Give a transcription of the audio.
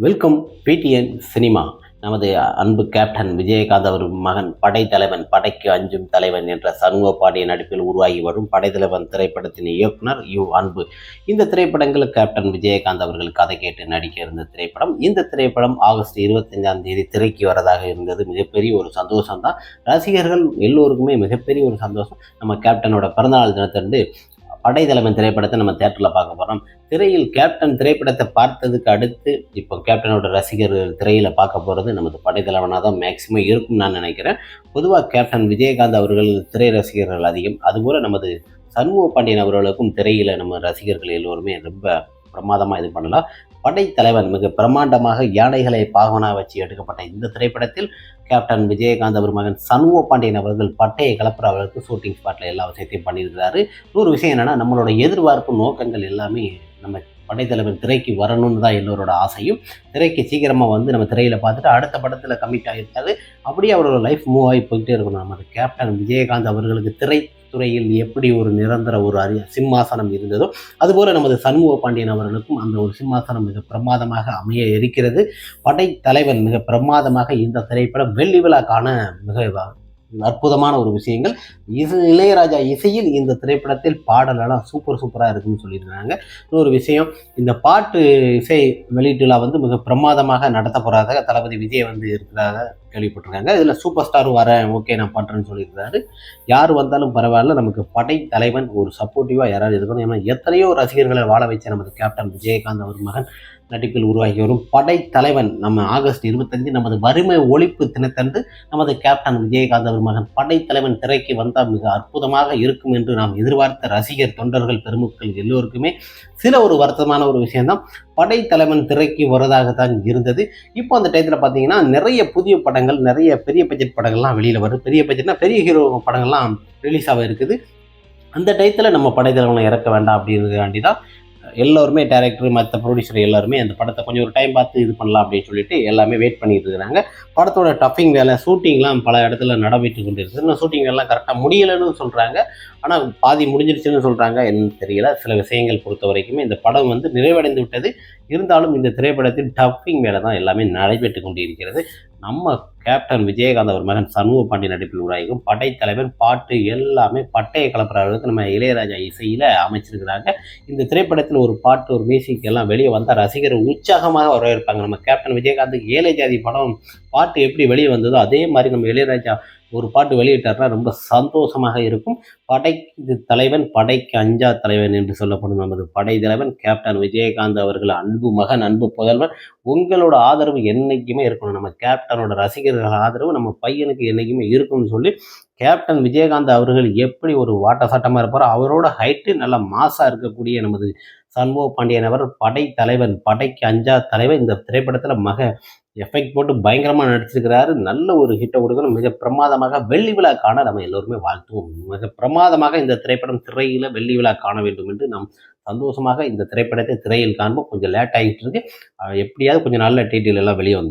Welcome PTN cinema நமது அன்பு captain Vijayakanth அவர் மகன் படைத்தலைவன் படைக்கு அஞ்சும் தலைவன் என்ற சண்முகப்பாடிய நடிப்பில் உருவாகி வரும் படைத்தலைவன் திரைப்படத்தின் இயக்குனர் யு. அன்பு. இந்த திரைப்படங்கள் கேப்டன் விஜயகாந்த் அவர்கள் கதை கேட்டு நடிக்க இருந்த திரைப்படம் இந்த திரைப்படம் ஆகஸ்ட் இருபத்தஞ்சாம் தேதி திரைக்கு வரதாக இருந்தது. மிகப்பெரிய ஒரு சந்தோஷம் தான் ரசிகர்கள் எல்லோருக்குமே மிகப்பெரிய ஒரு சந்தோஷம். நம்ம கேப்டனோட பிறந்தநாள் தினத்திலிருந்து படைத்தலைவன் திரைப்படத்தை நம்ம தேட்டரில் பார்க்க போகிறோம் திரையில் கேப்டன் திரைப்படத்தை பார்த்ததுக்கு அடுத்து இப்போ கேப்டனோட ரசிகர் திரையில் பார்க்க போகிறது நமது படைத்தலைவனாக தான் மேக்சிமம் இருக்கும்னு நான் நினைக்கிறேன். பொதுவாக கேப்டன் விஜயகாந்த் அவர்கள் திரை ரசிகர்கள் அதிகம். அதுபோல் நமது சண்முக பாண்டியன் அவர்களுக்கும் திரையில் நம்ம ரசிகர்கள் எல்லோருமே ரொம்ப பிரமாதமாக இது பண்ணலாம். படைத்தலைவன் மிக பிரம்மாண்டமாக யானைகளை பாகவனாக வச்சு எடுக்கப்பட்ட இந்த திரைப்படத்தில் கேப்டன் விஜயகாந்த் அவர் மகன் சண்முக பாண்டியன் அவர்கள் பட்டையை கலப்புற அவர்களுக்கு ஷூட்டிங் ஸ்பாட்டில் எல்லா விஷயத்தையும் பண்ணியிருக்கிறாரு. இன்னொரு விஷயம் என்னென்னா நம்மளோட எதிர்பார்ப்பு நோக்கங்கள் எல்லாமே நம்ம படைத்தலைவன் திரைக்கு வரணும்னு தான் எல்லோரோட ஆசையும். திரைக்கு சீக்கிரமாக வந்து நம்ம திரையில் பார்த்துட்டு அடுத்த படத்தில் கமிட் ஆகிருக்காது அப்படியே அவரோட லைஃப் மூவ் ஆகி போயிட்டே இருக்கணும். நமது கேப்டன் விஜயகாந்த் அவர்களுக்கு திரை துறையில் எப்படி ஒரு நிரந்தர ஒரு அரிய சிம்மாசனம் இருந்ததோ அதுபோல் நமது சண்முக பாண்டியன் அவர்களுக்கும் அந்த ஒரு சிம்மாசனம் மிக பிரமாதமாக அமைய இருக்கிறது. படைத்தலைவன் மிக பிரமாதமாக இந்த திரைப்படம் வெள்ளி விழா காண மிக அற்புதமான ஒரு விஷயங்கள். இது இளையராஜா இசையில் இந்த திரைப்படத்தில் பாடலெல்லாம் சூப்பர் சூப்பராக இருக்குன்னு சொல்லியிருக்காங்க இன்னொரு விஷயம் இந்த பாட்டு இசை வெளியீட்டு விழா வந்து மிக பிரமாதமாக நடத்த தளபதி விஜய் வந்து இருக்கிறாங்க கேள்விப்பட்டிருக்காங்க. இதில் சூப்பர் ஸ்டார் வரேன் ஓகே நான் பண்ணுறேன்னு சொல்லியிருக்காரு யார் வந்தாலும் பரவாயில்ல நமக்கு படை தலைவன் ஒரு சப்போர்ட்டிவாக யாராவது இருக்கணும். ஏன்னா எத்தனையோ ரசிகர்களை வாழ வைச்ச நமது கேப்டன் விஜயகாந்த் அவர் மகன் நடிப்பில் உருவாகி வரும் படை தலைவன். நம்ம ஆகஸ்ட் இருபத்தஞ்சு நமது வறுமை ஒழிப்பு தினத்தன்று நமது கேப்டன் விஜயகாந்த் அவர் மகன் படை தலைவன் திரைக்கு வந்தால் மிக அற்புதமாக இருக்கும் என்று நாம் எதிர்பார்த்த ரசிகர் தொண்டர்கள் பெருமக்கள் எல்லோருக்குமே சில ஒரு வருத்தமான ஒரு விஷயம்தான். படைத்தலைவன் திரைக்கு திரைக்கு வரதாகத்தான் இருந்தது. இப்போ அந்த டயத்தில் பார்த்தீங்கன்னா நிறைய புதிய படங்கள் நிறைய பெரிய பட்ஜெட் படங்கள்லாம் வெளியில் வருது. பெரிய பட்ஜெட்னா பெரிய ஹீரோ படங்கள்லாம் ரிலீஸ் ஆக இருக்குது. அந்த டயத்தில் நம்ம படைத்தலைவனை இறக்க வேண்டாம் அப்படிங்கிறதுக்காண்டி தான் எல்லோருமே டேரக்டர் மற்ற ப்ரொடியூசர் எல்லாருமே அந்த படத்தை கொஞ்சம் ஒரு டைம் பார்த்து இது பண்ணலாம் அப்படின்னு சொல்லிட்டு எல்லாமே வெயிட் பண்ணிட்டு இருக்கிறாங்க. படத்தோட டஃபிங் வேலை ஷூட்டிங்லாம் பல இடத்துல நடைபெற்று கொண்டு இருக்குது இன்னும் ஷூட்டிங் எல்லாம் கரெக்டாக முடியலைன்னு சொல்கிறாங்க ஆனால் பாதி முடிஞ்சிருச்சுன்னு சொல்கிறாங்க என்னன்னு தெரியல. சில விஷயங்கள் பொறுத்த வரைக்குமே இந்த படம் வந்து நிறைவடைந்து விட்டது. இருந்தாலும் இந்த திரைப்படத்தில் டப்பிங் வேலை தான் எல்லாமே நடைபெற்று கொண்டு இருக்கிறது நம்ம கேப்டன் விஜயகாந்த் அவர் மகன் சண்முக பாண்டி நடிப்பில் உருவாகும் படைத்தலைவன் பாட்டு எல்லாமே பட்டையை கலப்புற அளவுக்கு நம்ம இளையராஜா இசையில் அமைச்சிருக்கிறாங்க. இந்த திரைப்படத்தில் ஒரு பாட்டு ஒரு மியூசிக் எல்லாம் வெளியே வந்தால் ரசிகர் உற்சாகமாக வரவேற்பாங்க. நம்ம கேப்டன் விஜயகாந்த் ஏழை ஜாதி படம் பாட்டு எப்படி வெளியே வந்ததோ அதே மாதிரி நம்ம இளையராஜா ஒரு பாட்டு வெளியிட்டார்னா ரொம்ப சந்தோஷமாக இருக்கும். படை தலைவன் படைக்கு அஞ்சா தலைவன் என்று சொல்லப்படும் நமது படை தலைவன் கேப்டன் விஜயகாந்த் அவர்கள் அன்பு மகன் அன்பு புதல்வன். உங்களோட ஆதரவு என்றைக்குமே இருக்கணும். நம்ம கேப்டனோட ரசிகர்கள் ஆதரவு நம்ம பையனுக்கு என்றைக்குமே இருக்கும்னு சொல்லி கேப்டன் விஜயகாந்த் அவர்கள் எப்படி ஒரு வாட்ட இருப்பாரோ அவரோட ஹைட்டு நல்லா மாசாக இருக்கக்கூடிய நமது சண்முக பாண்டியன் அவர் படை தலைவன் படைக்கு அஞ்சா தலைவன். இந்த திரைப்படத்தில் மக எஃபெக்ட் போட்டு பயங்கரமாக நடிச்சிருக்கிறாரு. நல்ல ஒரு ஹிட்டை கொடுக்கணும். மிக பிரமாதமாக வெள்ளி விழா காண நம்ம எல்லோருமே வாழ்த்துவோம். மிக பிரமாதமாக இந்த திரைப்படம் திரையில் வெள்ளி விழா காண வேண்டும் என்று நாம் சந்தோஷமாக இந்த திரைப்படத்தை திரையில் காண்போம். கொஞ்சம் லேட் ஆகிட்டு இருக்கு. எப்படியாவது கொஞ்சம் நல்ல டீட்டெயில் எல்லாம் வெளியே வந்து